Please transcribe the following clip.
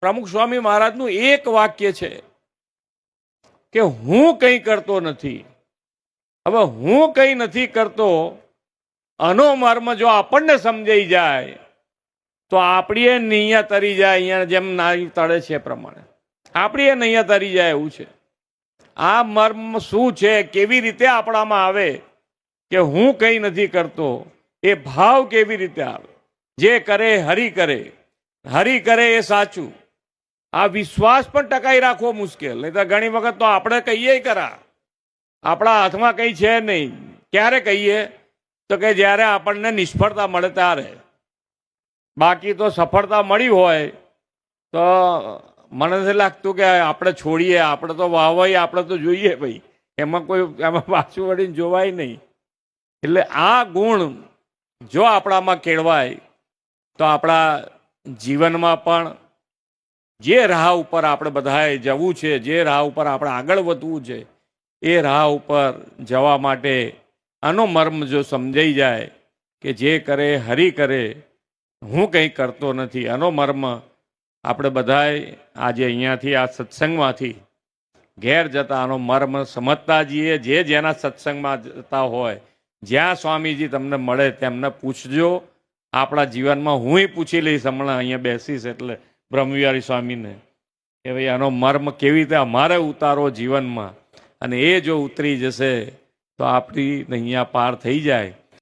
પ્રમુખ સ્વામી મહારાજનું એક વાક્ય છે કે હું કંઈ કરતો નથી. હવે હું કંઈ નથી કરતો, આનો મર્મ જો આપણને સમજાઈ જાય, તો આપણી એ નૈયા તરી જાય અહીંયા જેમ નાઈ તળે છે પ્રમાણે. આપણી એ નૈયા તરી જાય એવું છે. આ મર્મ શું છે, કેવી રીતે આપણામાં આવે, કે હું કંઈ નથી કરતો, એ ભાવ કેવી રીતે આવે? જે કરે હરી કરે. હરી કરે એ સાચું. આ વિશ્વાસ પણ ટકાઈ રાખવો મુશ્કેલ. નહીં તો ઘણી વખત તો આપણે કહીએ કરા આપણા હાથમાં કંઈ છે નહીં. ક્યારે કહીએ? તો કે જ્યારે આપણને નિષ્ફળતા મળે ત્યારે. બાકી તો સફળતા મળી હોય, તો મને નથી લાગતું કે આપણે છોડીએ, આપણે તો વાહવાઈ આપણે તો જોઈએ ભાઈ. એમાં કોઈ, એમાં પાછું વળીને જોવાય નહીં. એટલે આ ગુણ જો આપણામાં કેળવાય, તો આપણા જીવનમાં પણ જે રાહ ઉપર આપણે બધાએ જવું છે, જે રાહ ઉપર આપણે આગળ વધવું છે, એ રાહ ઉપર જવા માટે આનો મર્મ જો સમજાઈ જાય કે જે કરે, હરી કરે, હું કંઈ કરતો નથી, આનો મર્મ આપણે બધાએ આજે અહીંયાથી, આ સત્સંગમાંથી ઘેર જતા આનો મર્મ સમજતા જઈએ. જે જેના સત્સંગમાં જતા હોય, જ્યાં સ્વામીજી તમને મળે તેમને પૂછજો. આપણા જીવનમાં હું પૂછી લઈશ, હમણાં અહીંયા બેસીશ એટલે બ્રહ્મવિહારી સ્વામીને કે ભાઈ આનો મર્મ કેવી રીતે અમારે ઉતારો જીવનમાં અને એ જો ઉતરી જશે તો આપણી અહીંયા પાર થઈ જાય.